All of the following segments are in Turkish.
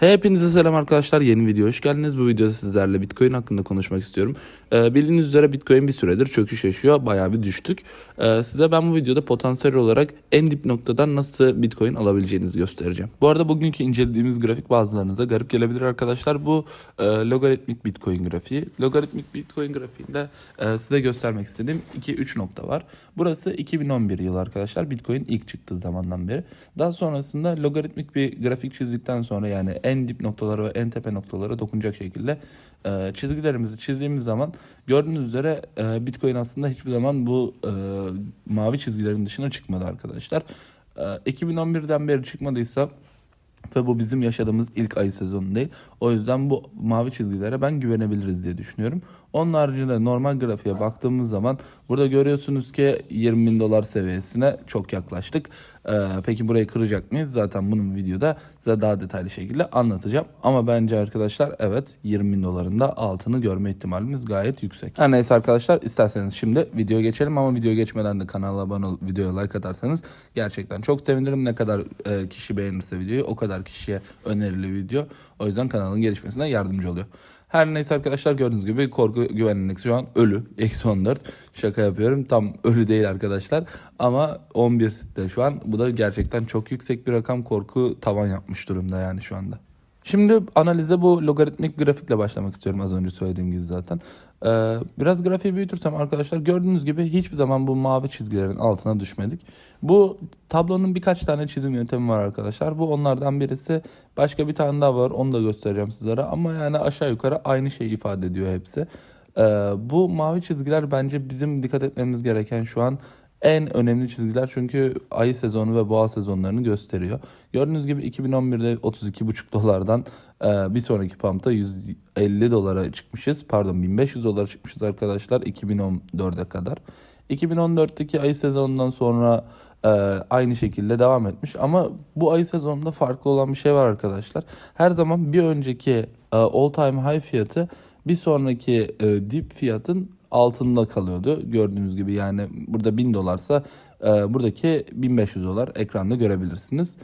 Hepinize selam arkadaşlar. Yeni video hoş geldiniz. Bu videoda sizlerle Bitcoin hakkında konuşmak istiyorum. Ee, bildiğiniz üzere Bitcoin bir süredir çöküş yaşıyor. Bayağı bir düştük. Ee, size ben bu videoda potansiyel olarak en dip noktadan nasıl Bitcoin alabileceğinizi göstereceğim. Bu arada bugünkü incelediğimiz grafik bazılarınıza garip gelebilir arkadaşlar. Bu e, logaritmik Bitcoin grafiği. Logaritmik Bitcoin grafiğinde e, size göstermek istediğim 2-3 nokta var. Burası 2011 yılı arkadaşlar. Bitcoin ilk çıktığı zamandan beri. Daha sonrasında logaritmik bir grafik çizdikten sonra yani en dip noktalara ve en tepe noktalara dokunacak şekilde e, çizgilerimizi çizdiğimiz zaman gördüğünüz üzere e, Bitcoin aslında hiçbir zaman bu e, mavi çizgilerin dışına çıkmadı arkadaşlar. E, 2011'den beri çıkmadıysa ve bu bizim yaşadığımız ilk ayı sezonu değil. O yüzden bu mavi çizgilere ben güvenebiliriz diye düşünüyorum. Onun haricinde normal grafiğe baktığımız zaman burada görüyorsunuz ki 20 bin dolar seviyesine çok yaklaştık. Ee, peki burayı kıracak mıyız? Zaten bunun videoda size daha detaylı şekilde anlatacağım. Ama bence arkadaşlar evet 20 bin dolarında altını görme ihtimalimiz gayet yüksek. Her neyse arkadaşlar isterseniz şimdi video geçelim ama video geçmeden de kanala abone olup videoya like atarsanız gerçekten çok sevinirim. Ne kadar e, kişi beğenirse videoyu o kadar kişiye önerili video. O yüzden kanalın gelişmesine yardımcı oluyor. Her neyse arkadaşlar gördüğünüz gibi korku güven endeksi şu an ölü. Eksi 14. Şaka yapıyorum. Tam ölü değil arkadaşlar. Ama 11 sitte şu an. Bu da gerçekten çok yüksek bir rakam. Korku tavan yapmış durumda yani şu anda. Şimdi analize bu logaritmik grafikle başlamak istiyorum az önce söylediğim gibi zaten. Ee, biraz grafiği büyütürsem arkadaşlar gördüğünüz gibi hiçbir zaman bu mavi çizgilerin altına düşmedik. Bu tablonun birkaç tane çizim yöntemi var arkadaşlar. Bu onlardan birisi. Başka bir tane daha var onu da göstereceğim sizlere. Ama yani aşağı yukarı aynı şeyi ifade ediyor hepsi. Ee, bu mavi çizgiler bence bizim dikkat etmemiz gereken şu an en önemli çizgiler çünkü ayı sezonu ve boğa sezonlarını gösteriyor. Gördüğünüz gibi 2011'de 32,5 dolardan e, bir sonraki pump'ta 150 dolara çıkmışız. Pardon 1500 dolara çıkmışız arkadaşlar 2014'e kadar. 2014'teki ayı sezonundan sonra e, aynı şekilde devam etmiş. Ama bu ayı sezonunda farklı olan bir şey var arkadaşlar. Her zaman bir önceki e, all time high fiyatı bir sonraki dip fiyatın altında kalıyordu. Gördüğünüz gibi yani burada 1000 dolarsa e, buradaki 1500 dolar ekranda görebilirsiniz.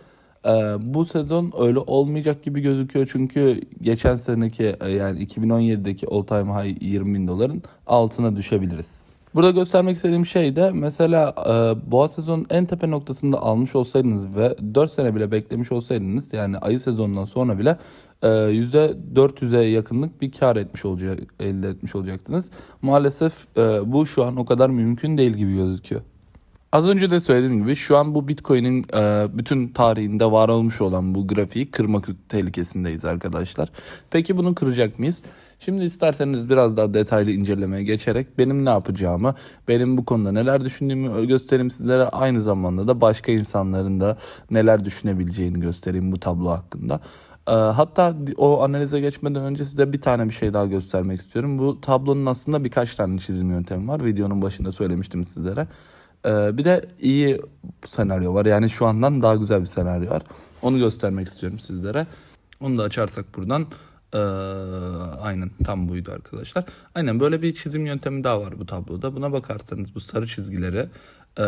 E, bu sezon öyle olmayacak gibi gözüküyor çünkü geçen seneki e, yani 2017'deki all time high 20 bin doların altına düşebiliriz. Burada göstermek istediğim şey de mesela e, boğa sezonun en tepe noktasında almış olsaydınız ve 4 sene bile beklemiş olsaydınız yani ayı sezonundan sonra bile e, %400'e yakınlık bir kar etmiş olacak, elde etmiş olacaktınız. Maalesef e, bu şu an o kadar mümkün değil gibi gözüküyor. Az önce de söylediğim gibi şu an bu Bitcoin'in e, bütün tarihinde var olmuş olan bu grafiği kırmak tehlikesindeyiz arkadaşlar. Peki bunu kıracak mıyız? Şimdi isterseniz biraz daha detaylı incelemeye geçerek benim ne yapacağımı, benim bu konuda neler düşündüğümü göstereyim sizlere. Aynı zamanda da başka insanların da neler düşünebileceğini göstereyim bu tablo hakkında. Ee, hatta o analize geçmeden önce size bir tane bir şey daha göstermek istiyorum. Bu tablonun aslında birkaç tane çizim yöntemi var. Videonun başında söylemiştim sizlere. Ee, bir de iyi senaryo var. Yani şu andan daha güzel bir senaryo var. Onu göstermek istiyorum sizlere. Onu da açarsak buradan. Ee, aynen tam buydu arkadaşlar. Aynen böyle bir çizim yöntemi daha var bu tabloda. Buna bakarsanız bu sarı çizgileri e,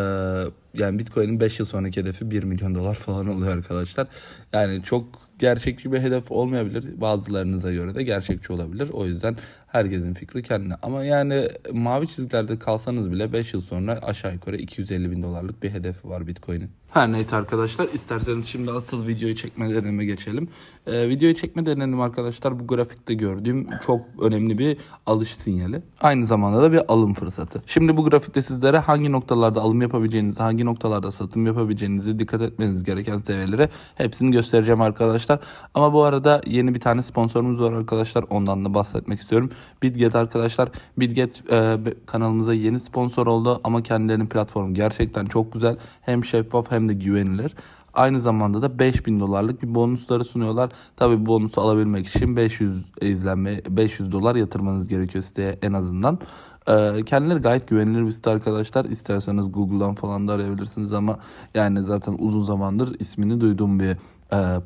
yani Bitcoin'in 5 yıl sonraki hedefi 1 milyon dolar falan oluyor arkadaşlar. Yani çok gerçekçi bir hedef olmayabilir. Bazılarınıza göre de gerçekçi olabilir. O yüzden herkesin fikri kendine. Ama yani mavi çizgilerde kalsanız bile 5 yıl sonra aşağı yukarı 250 bin dolarlık bir hedefi var Bitcoin'in. Her neyse arkadaşlar isterseniz şimdi asıl videoyu çekme deneme geçelim. Ee, videoyu çekme denenim arkadaşlar bu grafikte gördüğüm çok önemli bir alış sinyali. Aynı zamanda da bir alım fırsatı. Şimdi bu grafikte sizlere hangi noktalarda alım yapabileceğinizi, hangi noktalarda satım yapabileceğinizi dikkat etmeniz gereken seviyelere hepsini göstereceğim arkadaşlar. Ama bu arada yeni bir tane sponsorumuz var arkadaşlar. Ondan da bahsetmek istiyorum. Bitget arkadaşlar. Bitget e, kanalımıza yeni sponsor oldu ama kendilerinin platformu gerçekten çok güzel. Hem şeffaf hem de güvenilir. Aynı zamanda da 5000 dolarlık bir bonusları sunuyorlar. Tabi bonusu alabilmek için 500 izlenme 500 dolar yatırmanız gerekiyor siteye en azından. Ee, kendileri gayet güvenilir bir site arkadaşlar. İsterseniz Google'dan falan da arayabilirsiniz ama yani zaten uzun zamandır ismini duyduğum bir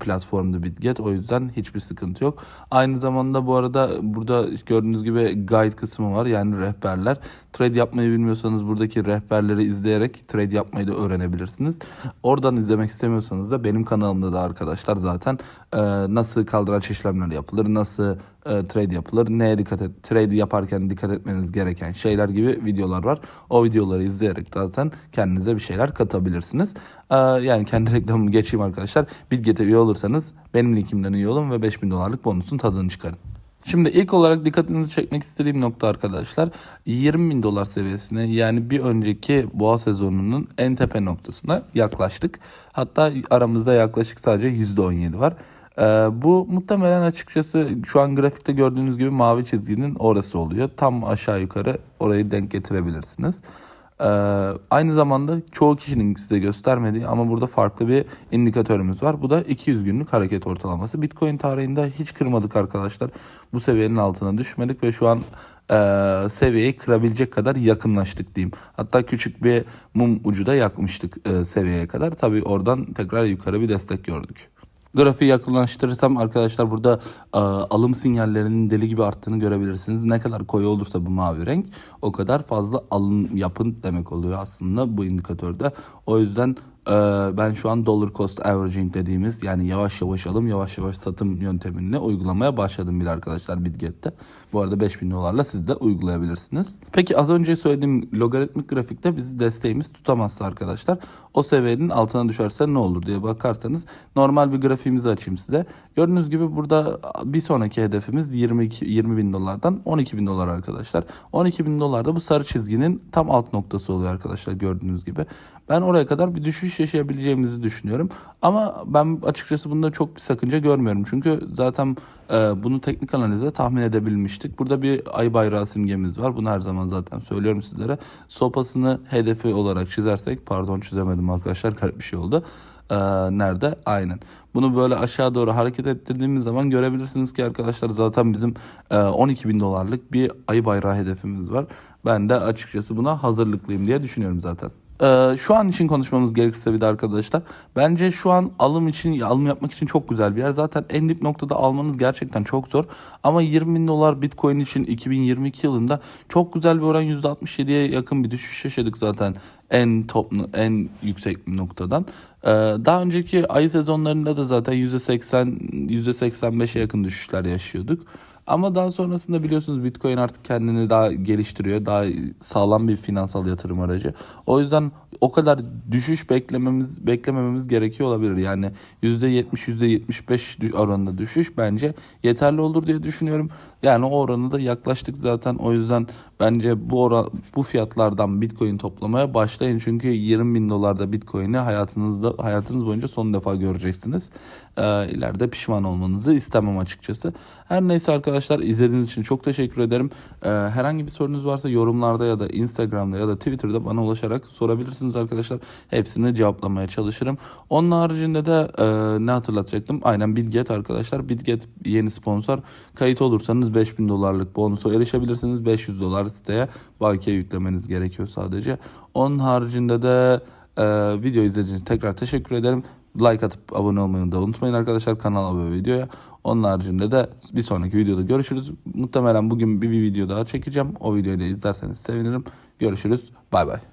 platformda Bitget. O yüzden hiçbir sıkıntı yok. Aynı zamanda bu arada burada gördüğünüz gibi guide kısmı var. Yani rehberler. Trade yapmayı bilmiyorsanız buradaki rehberleri izleyerek trade yapmayı da öğrenebilirsiniz. Oradan izlemek istemiyorsanız da benim kanalımda da arkadaşlar zaten e, nasıl kaldıraç işlemleri yapılır, nasıl e, trade yapılır, neye dikkat et, trade yaparken dikkat etmeniz gereken şeyler gibi videolar var. O videoları izleyerek zaten kendinize bir şeyler katabilirsiniz. E, yani kendi reklamımı geçeyim arkadaşlar. Bitget'e üye olursanız benim linkimden üye olun ve 5000 dolarlık bonusun tadını çıkarın. Şimdi ilk olarak dikkatinizi çekmek istediğim nokta arkadaşlar 20 bin dolar seviyesine yani bir önceki boğa sezonunun en tepe noktasına yaklaştık. Hatta aramızda yaklaşık sadece %17 var. Ee, bu muhtemelen açıkçası şu an grafikte gördüğünüz gibi mavi çizginin orası oluyor. Tam aşağı yukarı orayı denk getirebilirsiniz. Ee, aynı zamanda çoğu kişinin size göstermediği ama burada farklı bir indikatörümüz var. Bu da 200 günlük hareket ortalaması. Bitcoin tarihinde hiç kırmadık arkadaşlar. Bu seviyenin altına düşmedik ve şu an e, seviyeyi kırabilecek kadar yakınlaştık diyeyim. Hatta küçük bir mum ucu da yakmıştık e, seviyeye kadar. Tabii oradan tekrar yukarı bir destek gördük. Grafiği yakınlaştırırsam arkadaşlar burada e, alım sinyallerinin deli gibi arttığını görebilirsiniz. Ne kadar koyu olursa bu mavi renk o kadar fazla alım yapın demek oluyor aslında bu indikatörde. O yüzden ben şu an dollar cost averaging dediğimiz yani yavaş yavaş alım yavaş yavaş satım yöntemini uygulamaya başladım bile arkadaşlar Bitget'te. Bu arada 5000 dolarla siz de uygulayabilirsiniz. Peki az önce söylediğim logaritmik grafikte bizi desteğimiz tutamazsa arkadaşlar o seviyenin altına düşerse ne olur diye bakarsanız normal bir grafiğimizi açayım size. Gördüğünüz gibi burada bir sonraki hedefimiz 22, 20 bin dolardan 12 bin dolar arkadaşlar. 12 bin dolar da bu sarı çizginin tam alt noktası oluyor arkadaşlar gördüğünüz gibi. Ben oraya kadar bir düşüş yaşayabileceğimizi düşünüyorum. Ama ben açıkçası bunda çok bir sakınca görmüyorum. Çünkü zaten e, bunu teknik analizde tahmin edebilmiştik. Burada bir ay bayrağı simgemiz var. Bunu her zaman zaten söylüyorum sizlere. Sopasını hedefi olarak çizersek, pardon çizemedim arkadaşlar garip bir şey oldu. Ee, nerede? Aynen. Bunu böyle aşağı doğru hareket ettirdiğimiz zaman görebilirsiniz ki arkadaşlar zaten bizim e, 12 bin dolarlık bir ayı bayrağı hedefimiz var. Ben de açıkçası buna hazırlıklıyım diye düşünüyorum zaten. Ee, şu an için konuşmamız gerekirse bir de arkadaşlar. Bence şu an alım için, alım yapmak için çok güzel bir yer. Zaten en dip noktada almanız gerçekten çok zor. Ama 20 bin dolar Bitcoin için 2022 yılında çok güzel bir oran %67'ye yakın bir düşüş yaşadık zaten en top en yüksek noktadan. Ee, daha önceki ay sezonlarında da zaten %80 %85'e yakın düşüşler yaşıyorduk. Ama daha sonrasında biliyorsunuz Bitcoin artık kendini daha geliştiriyor. Daha sağlam bir finansal yatırım aracı. O yüzden o kadar düşüş beklememiz beklemememiz gerekiyor olabilir. Yani %70 %75 oranında düşüş bence yeterli olur diye düşünüyorum. Yani o oranı da yaklaştık zaten. O yüzden bence bu oran, bu fiyatlardan Bitcoin toplamaya başlayın. Çünkü 20 bin dolarda Bitcoin'i hayatınızda hayatınız boyunca son defa göreceksiniz. Ee, ileride pişman olmanızı istemem açıkçası. Her neyse arkadaşlar izlediğiniz için çok teşekkür ederim. Ee, herhangi bir sorunuz varsa yorumlarda ya da Instagram'da ya da Twitter'da bana ulaşarak sorabilirsiniz arkadaşlar. Hepsini cevaplamaya çalışırım. Onun haricinde de e, ne hatırlatacaktım? Aynen Bitget arkadaşlar. Bitget yeni sponsor. Kayıt olursanız 5000 dolarlık bonusa erişebilirsiniz. 500 dolar siteye bakiye yüklemeniz gerekiyor sadece. Onun haricinde de e, video izlediğiniz için tekrar teşekkür ederim. Like atıp abone olmayı da unutmayın arkadaşlar kanala ve videoya. Onun haricinde de bir sonraki videoda görüşürüz. Muhtemelen bugün bir, bir video daha çekeceğim. O videoyu da izlerseniz sevinirim. Görüşürüz. Bay bay.